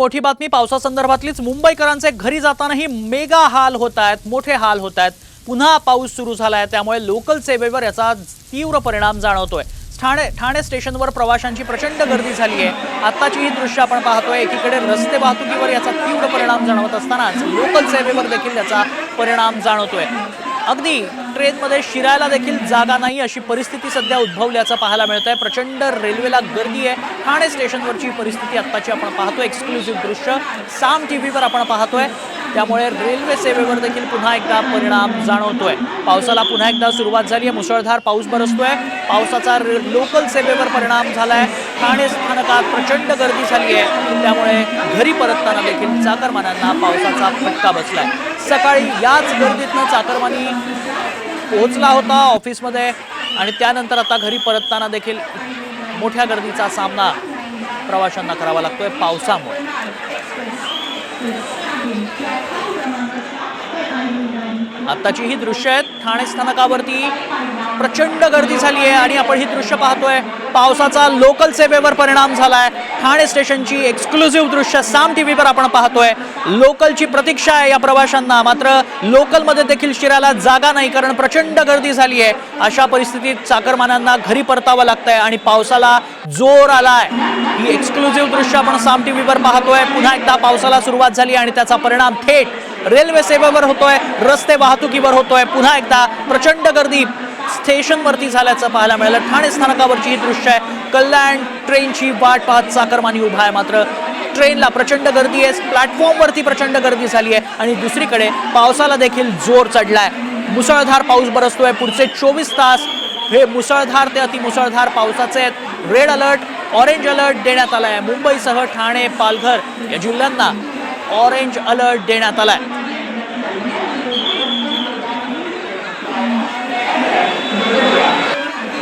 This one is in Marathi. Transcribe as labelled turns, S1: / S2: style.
S1: मोठी बातमी पावसासंदर्भातलीच मुंबईकरांचे घरी जातानाही मेगा हाल होत आहेत मोठे हाल होत आहेत पुन्हा पाऊस सुरू झाला आहे त्यामुळे लोकल सेवेवर याचा तीव्र परिणाम जाणवतोय. ठाणे ठाणे स्टेशनवर प्रवाशांची प्रचंड गर्दी झाली आहे आत्ताची ही दृश्य आपण पाहतोय एकीकडे रस्ते वाहतुकीवर याचा तीव्र परिणाम जाणवत असतानाच लोकल सेवेवर देखील याचा परिणाम जाणवतोय. अगदी ट्रेनमध्ये शिरायला देखील जागा नाही अशी परिस्थिती सध्या उद्भवल्याचं पाहायला मिळत आहे प्रचंड रेल्वेला गर्दी आहे. ठाणे स्टेशनवरची परिस्थिती आत्ताची आपण पाहतो एक्सक्लुझिव्ह दृश्य. साम टी व्हीवर आपण पाहतोय. त्यामुळे रेल्वे सेवेवर देखील पुन्हा एकदा परिणाम जाणवतोय. पावसाला पुन्हा एकदा सुरुवात झाली आहे. मुसळधार पाऊस बरसतोय. पावसाचा रे- लोकल सेवेवर परिणाम झालाय. ठाणे स्थानकात प्रचंड गर्दी झाली आहे त्यामुळे घरी परतताना देखील चाकरमान्यांना पावसाचा फटका बसलाय. सकाळी याच गर्दीतनं चाकरमानी पोहोचला होता ऑफिसमध्ये आणि त्यानंतर आता घरी परतताना देखील मोठ्या गर्दीचा सामना प्रवाशांना करावा लागतोय पावसामुळे. आत्ताची ही दृश्य आहेत. ठाणे स्थानकावरती प्रचंड गर्दी झाली आहे आणि आपण ही दृश्य पाहतोय. पावसाचा लोकल सेवेवर परिणाम झाला आहे ठाणे स्टेशनची एक्सक्लुझिव्ह दृश्य साम टी व्हीवर आपण पाहतोय. लोकलची प्रतीक्षा आहे या प्रवाशांना. मात्र लोकलमध्ये देखील शिरायला जागा नाही कारण प्रचंड गर्दी झाली आहे. अशा परिस्थितीत चाकरमानांना घरी परतावं लागतंय आणि पावसाला जोर आलाय. ही एक्सक्लुझिव्ह दृश्य आपण साम टी व्हीवर पाहतोय. पुन्हा एकदा पावसाला सुरुवात झाली आणि त्याचा परिणाम थेट रेल्वे सेवेवर होतोय रस्ते वाहतुकीवर होतोय. पुन्हा एकदा प्रचंड गर्दी स्टेशनवरती झाल्याचं पाहायला मिळालं. ठाणे स्थानकावरची ही दृश्य आहे. कल्याण ट्रेनची वाट पाहत चाकरमानी उभा आहे मात्र. ट्रेनला प्रचंड गर्दी आहे प्लॅटफॉर्मवरती प्रचंड गर्दी झाली आहे आणि दुसरीकडे पावसाला देखील जोर चढला आहे मुसळधार पाऊस बरसतोय. पुढचे चोवीस तास हे मुसळधार ते अतिमुसळधार पावसाचे आहेत. रेड अलर्ट ऑरेंज अलर्ट देण्यात आला आहे मुंबईसह ठाणे पालघर या जिल्ह्यांना ऑरेंज अलर्ट देण्यात आला आहे